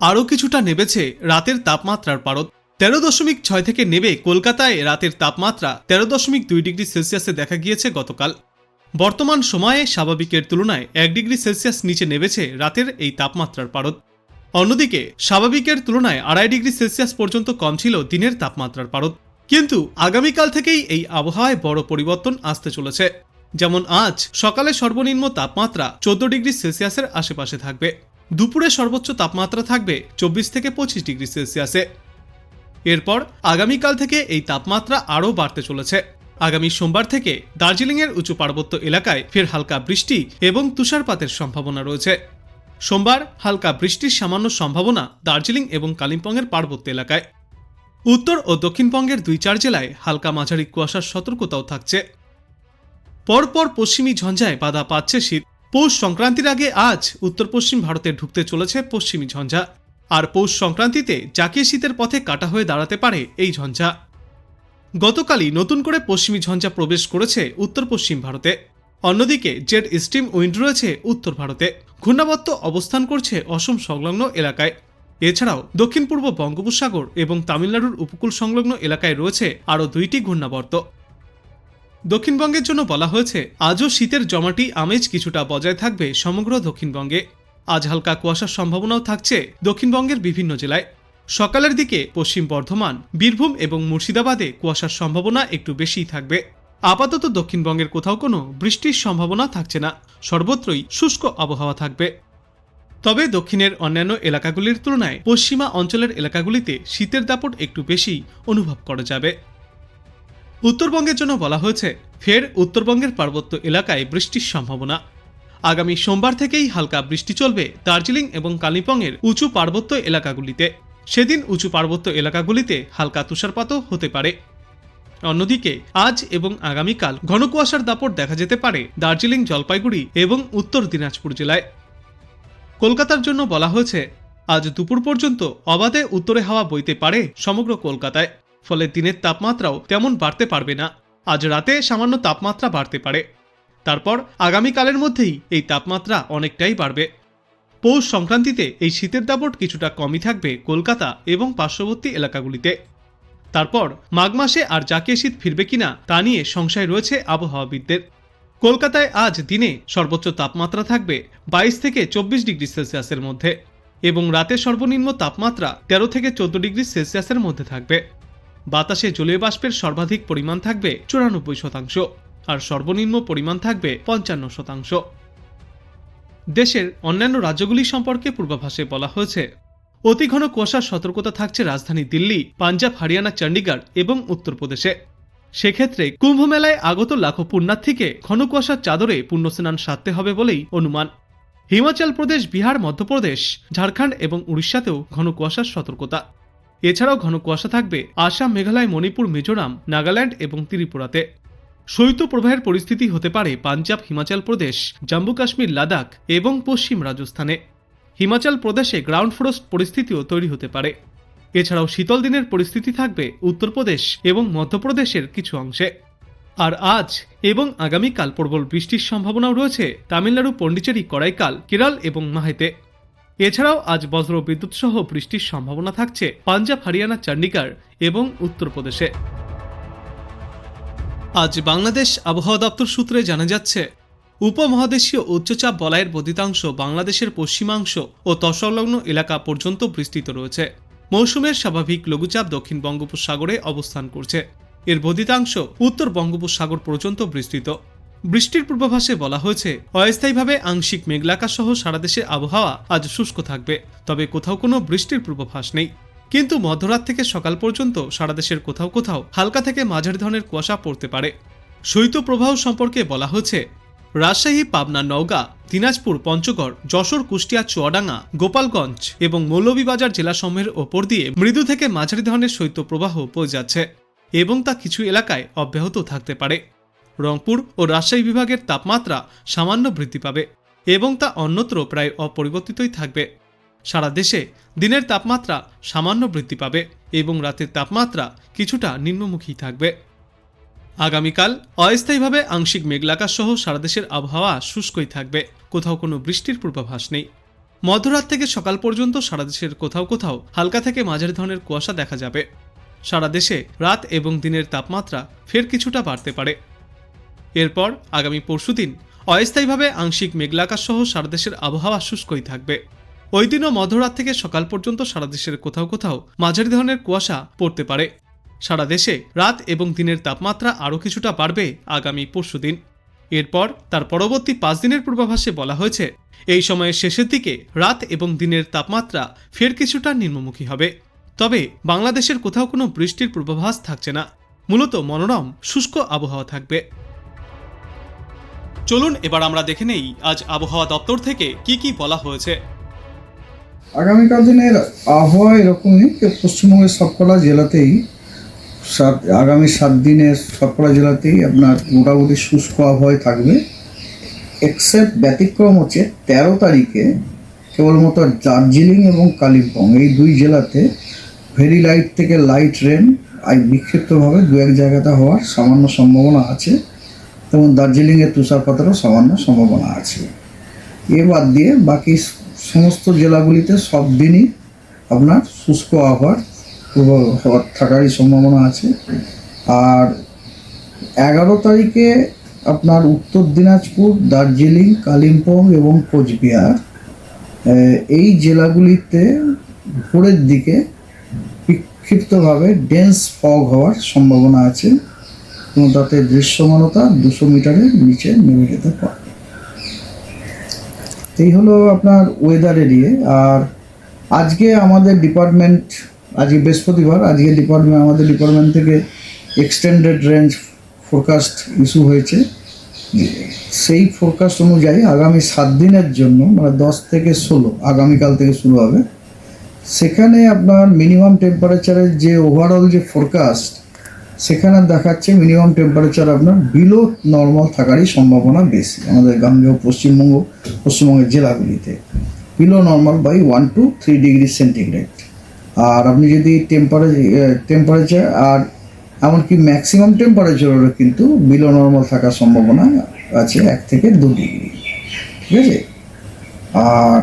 আরও কিছুটা নেমেছে রাতের তাপমাত্রার পারদ। তেরো দশমিক ছয় থেকে নেবে কলকাতায় রাতের তাপমাত্রা তেরো দশমিক দুই ডিগ্রি সেলসিয়াসে দেখা গিয়েছে গতকাল। বর্তমান সময়ে স্বাভাবিকের তুলনায় এক ডিগ্রি সেলসিয়াস নিচে নেমেছে রাতের এই তাপমাত্রার পারদ। অন্যদিকে স্বাভাবিকের তুলনায় আড়াই ডিগ্রি সেলসিয়াস পর্যন্ত কম ছিল দিনের তাপমাত্রার পারদ। কিন্তু আগামীকাল থেকেই এই আবহাওয়ায় বড় পরিবর্তন আসতে চলেছে। যেমন আজ সকালে সর্বনিম্ন তাপমাত্রা চোদ্দ ডিগ্রি সেলসিয়াসের আশেপাশে থাকবে। দুপুরে সর্বোচ্চ তাপমাত্রা থাকবে চব্বিশ থেকে পঁচিশ ডিগ্রি সেলসিয়াসে। এরপর আগামীকাল থেকে এই তাপমাত্রা আরও বাড়তে চলেছে। আগামী সোমবার থেকে দার্জিলিংয়ের উঁচু পার্বত্য এলাকায় ফের হালকা বৃষ্টি এবং তুষারপাতের সম্ভাবনা রয়েছে। সোমবার হালকা বৃষ্টির সামান্য সম্ভাবনা দার্জিলিং এবং কালিম্পংয়ের পার্বত্য এলাকায়। উত্তর ও দক্ষিণবঙ্গের দুই চার জেলায় হালকা মাঝারি কুয়াশার সতর্কতাও থাকছে। পরপর পশ্চিমী ঝঞ্ঝায় বাধা পাচ্ছে শীত। পৌষ সংক্রান্তির আগে আজ উত্তর পশ্চিম ভারতে ঢুকতে চলেছে পশ্চিমী ঝঞ্ঝা। আর পৌষ সংক্রান্তিতে জাকিয়ে শীতের পথে কাটা হয়ে দাঁড়াতে পারে এই ঝঞ্ঝা। গতকালই নতুন করে পশ্চিমী ঝঞ্ঝা প্রবেশ করেছে উত্তর পশ্চিম ভারতে। অন্যদিকে জেড স্টিম উইন্ড রয়েছে উত্তর ভারতে। ঘূর্ণাবর্ত অবস্থান করছে অসম সংলগ্ন এলাকায়। এছাড়াও দক্ষিণ পূর্ব বঙ্গোপসাগর এবং তামিলনাড়ুর উপকূল সংলগ্ন এলাকায় রয়েছে আরও দুইটি ঘূর্ণাবর্ত। দক্ষিণবঙ্গের জন্য বলা হয়েছে, আজও শীতের জমাটি আমেজ কিছুটা বজায় থাকবে সমগ্র দক্ষিণবঙ্গে। আজ হালকা কুয়াশার সম্ভাবনাও থাকছে দক্ষিণবঙ্গের বিভিন্ন জেলায়। সকালের দিকে পশ্চিম বর্ধমান, বীরভূম এবং মুর্শিদাবাদে কুয়াশার সম্ভাবনা একটু বেশিই থাকবে। আপাতত দক্ষিণবঙ্গের কোথাও কোনো বৃষ্টির সম্ভাবনা থাকছে না, সর্বত্রই শুষ্ক আবহাওয়া থাকবে। তবে দক্ষিণের অন্যান্য এলাকাগুলির তুলনায় পশ্চিমা অঞ্চলের এলাকাগুলিতে শীতের দাপট একটু বেশি অনুভব করা যাবে। উত্তরবঙ্গের জন্য বলা হয়েছে, ফের উত্তরবঙ্গের পার্বত্য এলাকায় বৃষ্টির সম্ভাবনা। আগামী সোমবার থেকেই হালকা বৃষ্টি চলবে দার্জিলিং এবং কালিম্পংয়ের উঁচু পার্বত্য এলাকাগুলিতে। সেদিন উঁচু পার্বত্য এলাকাগুলিতে হালকা তুষারপাতও হতে পারে। অন্যদিকে, আজ এবং আগামীকাল ঘন কুয়াশার দাপট দেখা যেতে পারে দার্জিলিং জলপাইগুড়ি এবং উত্তর দিনাজপুর জেলায়। কলকাতার জন্য বলা হয়েছে, আজ দুপুর পর্যন্ত অবাধে উত্তরে হাওয়া বইতে পারে সমগ্র কলকাতায়। ফলে দিনের তাপমাত্রাও তেমন বাড়তে পারবে না। আজ রাতে সামান্য তাপমাত্রা বাড়তে পারে। তারপর আগামীকালের মধ্যেই এই তাপমাত্রা অনেকটাই বাড়বে। পৌষ সংক্রান্তিতে এই শীতের দাপট কিছুটা কমই থাকবে কলকাতা এবং পার্শ্ববর্তী এলাকাগুলিতে। তারপর মাঘ মাসে আর জাকিয়ে শীত ফিরবে কিনা তা নিয়ে সংশয় রয়েছে আবহাওয়াবিদদের। কলকাতায় আজ দিনে সর্বোচ্চ তাপমাত্রা থাকবে বাইশ থেকে চব্বিশ ডিগ্রি সেলসিয়াসের মধ্যে এবং রাতে সর্বনিম্ন তাপমাত্রা তেরো থেকে চোদ্দ ডিগ্রি সেলসিয়াসের মধ্যে থাকবে। বাতাসে জলীয় বাষ্পের সর্বাধিক পরিমাণ থাকবে চুরানব্বই শতাংশ, আর সর্বনিম্ন পরিমাণ থাকবে পঞ্চান্ন শতাংশ। দেশের অন্যান্য রাজ্যগুলি সম্পর্কে পূর্বাভাসে বলা হয়েছে, অতি ঘন কুয়াশার সতর্কতা থাকছে রাজধানী দিল্লি, পাঞ্জাব, হরিয়ানা, চণ্ডীগড় এবং উত্তরপ্রদেশে। সেক্ষেত্রে কুম্ভ মেলায় আগত লাখো পুণ্যার্থীকে ঘন কুয়াশার চাদরে পুণ্যস্নান সারতে হবে বলেই অনুমান। হিমাচল প্রদেশ, বিহার, মধ্যপ্রদেশ, ঝাড়খণ্ড এবং উড়িষ্যাতেও ঘন কুয়াশার সতর্কতা। এছাড়াও ঘন কুয়াশা থাকবে আসাম, মেঘালয়, মণিপুর, মিজোরাম, নাগাল্যান্ড এবং ত্রিপুরাতে। শৈত্যপ্রবাহের পরিস্থিতি হতে পারে পাঞ্জাব, হিমাচল প্রদেশ, জম্মু কাশ্মীর, লাদাখ এবং পশ্চিম রাজস্থানে। হিমাচল প্রদেশে গ্রাউন্ড ফ্রোস্ট পরিস্থিতিও তৈরি হতে পারে। এছাড়াও শীতল দিনের পরিস্থিতি থাকবে উত্তরপ্রদেশ এবং মধ্যপ্রদেশের কিছু অংশে। আর আজ এবং আগামীকাল প্রবল বৃষ্টির সম্ভাবনাও রয়েছে তামিলনাড়ু, পন্ডিচেরি, করাইকাল, কেরাল এবং মাহেতে। এছাড়াও আজ বজ্র বিদ্যুৎ সহ বৃষ্টির সম্ভাবনা থাকছে পাঞ্জাব, হরিয়ানা চণ্ডীগড় এবং উত্তরপ্রদেশে। আজ বাংলাদেশ আবহাওয়া দপ্তর সূত্রে জানা যাচ্ছে, উপমহাদেশীয় উচ্চচাপ বলয়ের বদিতাংশ বাংলাদেশের পশ্চিমাংশ ও তসংলগ্ন এলাকা পর্যন্ত বিস্তৃত রয়েছে। মৌসুমের স্বাভাবিক লঘুচাপ দক্ষিণ বঙ্গোপসাগরে অবস্থান করছে। এর বদিতাংশ উত্তর বঙ্গোপসাগর পর্যন্ত বিস্তৃত। বৃষ্টির পূর্বাভাসে বলা হয়েছে, অস্থায়ীভাবে আংশিক মেঘলাকা সহ সারা দেশে আবহাওয়া আজ শুষ্ক থাকবে, তবে কোথাও কোনো বৃষ্টির পূর্বাভাস নেই। কিন্তু মধ্যরাত থেকে সকাল পর্যন্ত সারা দেশের কোথাও কোথাও হালকা থেকে মাঝারি ধরনের কুয়াশা পড়তে পারে। শৈত্যপ্রবাহ সম্পর্কে বলা হয়েছে, রাজশাহী, পাবনা, নওগাঁ, দিনাজপুর, পঞ্চগড়, যশোর, কুষ্টিয়া, চুয়াডাঙ্গা, গোপালগঞ্জ এবং মৌলভীবাজার জেলাসমূহের ওপর দিয়ে মৃদু থেকে মাঝারি ধরনের শৈত্যপ্রবাহ বয়ে যাচ্ছে এবং তা কিছু এলাকায় অব্যাহত থাকতে পারে। রংপুর ও রাজশাহী বিভাগের তাপমাত্রা সামান্য বৃদ্ধি পাবে এবং তা অন্যত্র প্রায় অপরিবর্তিতই থাকবে। সারা দেশে দিনের তাপমাত্রা সামান্য বৃদ্ধি পাবে এবং রাতের তাপমাত্রা কিছুটা নিম্নমুখী থাকবে। আগামীকাল অস্থায়ীভাবে আংশিক মেঘলাকা সহ সারা দেশের আবহাওয়া শুষ্কই থাকবে, কোথাও কোনো বৃষ্টির পূর্বাভাস নেই। মধ্যরাত থেকে সকাল পর্যন্ত সারা দেশের কোথাও কোথাও হালকা থেকে মাঝারি ধরনের কুয়াশা দেখা যাবে। সারা দেশে রাত এবং দিনের তাপমাত্রা ফের কিছুটা বাড়তে পারে। এরপর আগামী পরশুদিন অস্থায়ীভাবে আংশিক মেঘলাকাশ সহ সারা দেশের আবহাওয়া শুষ্কই থাকবে। ওই দিনও মধ্যরাত থেকে সকাল পর্যন্ত সারা দেশের কোথাও কোথাও মাঝারি ধরনের কুয়াশা পড়তে পারে। সারা দেশে রাত এবং দিনের তাপমাত্রা আরও কিছুটা বাড়বে আগামী পরশুদিন এরপর তার পরবর্তী পাঁচ দিনের পূর্বাভাসে বলা হয়েছে, এই সময়ের শেষের দিকে রাত এবং দিনের তাপমাত্রা ফের কিছুটা নিম্নমুখী হবে। তবে বাংলাদেশের কোথাও কোনো বৃষ্টির পূর্বাভাস থাকছে না। মূলত মনোরম, শুষ্ক আবহাওয়া থাকবে। চলুন এবার আমরা দেখে নেই আজ আবহাওয়া দপ্তর থেকে কি কি বলা হয়েছে। আগামীকাল দিনের আবহাওয়া এরকমই যে পশ্চিমবঙ্গের সবকটা জেলাতেই সাত, আগামী সাত দিনের সবকটা জেলাতেই আপনার মোটামুটি শুষ্ক আবহাওয়ায় থাকবে। এক্সেপ্ট ব্যতিক্রম হচ্ছে তেরো তারিখে কেবলমাত্র দার্জিলিং এবং কালিম্পং, এই দুই জেলাতে ভেরি লাইট থেকে লাইট রেন আর বিক্ষিপ্তভাবে দু এক জায়গাতে হওয়ার সামান্য সম্ভাবনা আছে। এবং দার্জিলিংয়ে তুষারপাতেরও সামান্য সম্ভাবনা আছে। এ বাদ দিয়ে বাকি সমস্ত জেলাগুলিতে সব দিনই আপনার শুষ্ক আবহাওয়ার হওয়ার থাকারই সম্ভাবনা আছে। আর এগারো তারিখে আপনার উত্তর দিনাজপুর, দার্জিলিং, কালিম্পং এবং কোচবিহার এই জেলাগুলিতে ভোরের দিকে বিক্ষিপ্তভাবে ডেন্স ফগ হওয়ার সম্ভাবনা আছে। এবং তাতে দৃশ্যমানতা দুশো মিটারের নিচে নেমে যেতে পারে। এই হলো আপনার ওয়েদার এরিয়ে আর আজকে আমাদের ডিপার্টমেন্ট আজকে বৃহস্পতিবার, আজকে ডিপার্টমেন্ট আমাদের ডিপার্টমেন্ট থেকে এক্সটেন্ডেড রেঞ্জ ফোরকাস্ট ইস্যু হয়েছে। সেই ফোরকাস্ট অনুযায়ী আগামী সাত দিনের জন্য মানে দশ থেকে ষোলো, আগামীকাল থেকে শুরু হবে। সেখানে আপনার মিনিমাম টেম্পারেচারের যে ওভারঅল যে ফোরকাস্ট সেখানে দেখাচ্ছে মিনিমাম টেম্পারেচার আপনার বিলো নর্মাল থাকারই সম্ভাবনা বেশি আমাদের গাঙ্গেয় পশ্চিমবঙ্গ, পশ্চিমবঙ্গের জেলাগুলিতে। Below normal by one two three degree centigrade আর আপনি যদি টেম্পারেচার টেম্পারেচার আর এমনকি ম্যাক্সিমাম টেম্পারেচারেরও কিন্তু বিলো নর্মাল থাকার সম্ভাবনা আছে এক থেকে দু ডিগ্রি ঠিক আছে? আর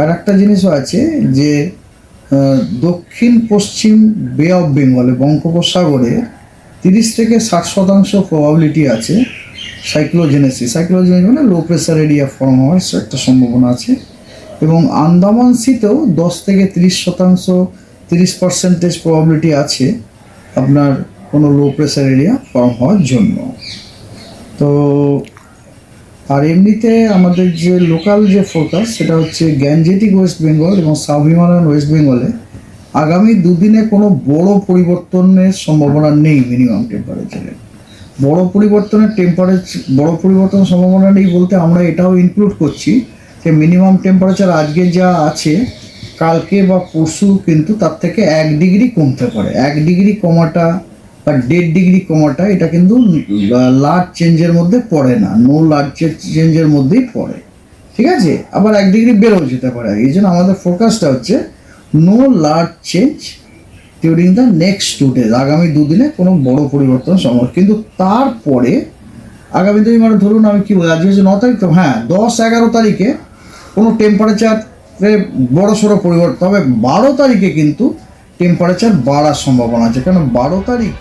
আর একটা জিনিসও আছে যে দক্ষিণ, পশ্চিম বে অফ বেঙ্গলে বঙ্গোপসাগরে তিরিশ থেকে ষাট শতাংশ প্রবাবিলিটি আছে সাইক্লোজেনেসিস সাইক্লোজেনেসিস মানে লো প্রেশার এরিয়া ফর্ম হওয়ার একটা সম্ভাবনা আছে। এবং আন্দামান সিতেও দশ থেকে তিরিশ শতাংশ, তিরিশ পার্সেন্টেজ প্রবাবিলিটি আছে আপনার কোনো লো প্রেশার এরিয়া ফর্ম হওয়ার জন্য। তো আর এমনিতে আমাদের যে লোকাল যে ফোকাস সেটা হচ্ছে গ্যাঞ্জেটিক ওয়েস্ট বেঙ্গল এবং সাব হিমালয়ান ওয়েস্ট বেঙ্গলে আগামী দুদিনে কোনো বড় পরিবর্তনের সম্ভাবনা নেই মিনিমাম টেম্পারেচারে বড় পরিবর্তনের টেম্পারেচার বড় পরিবর্তনের সম্ভাবনা নেই বলতে আমরা এটাও ইনক্লুড করছি যে মিনিমাম টেম্পারেচার আজকে যা আছে, কালকে বা পরশু কিন্তু তার থেকে এক ডিগ্রি কমতে পারে। এক ডিগ্রি কমাটা বা দেড় ডিগ্রি কমাটা এটা কিন্তু লার্জ চেঞ্জের মধ্যে পড়ে না। নো লার্জ চেঞ্জের মধ্যেই পড়ে। ঠিক আছে? আবার এক ডিগ্রি বেড়েও যেতে পারে। এই জন্য আমাদের ফোকাসটা হচ্ছে no large change during the next two days আগামী দুদিনে কোনো বড় পরিবর্তন সম্ভব কিন্তু তারপরে আগামী দিন মানে ধরুন আমি কি বলি, আজকে হচ্ছে ন তারিখ তো? হ্যাঁ দশ এগারো তারিখে কোনো টেম্পারেচারে বড় সড়ো পরিবর্তন তবে বারো তারিখে কিন্তু টেম্পারেচার বাড়ার সম্ভাবনা আছে। কারণ বারো তারিখ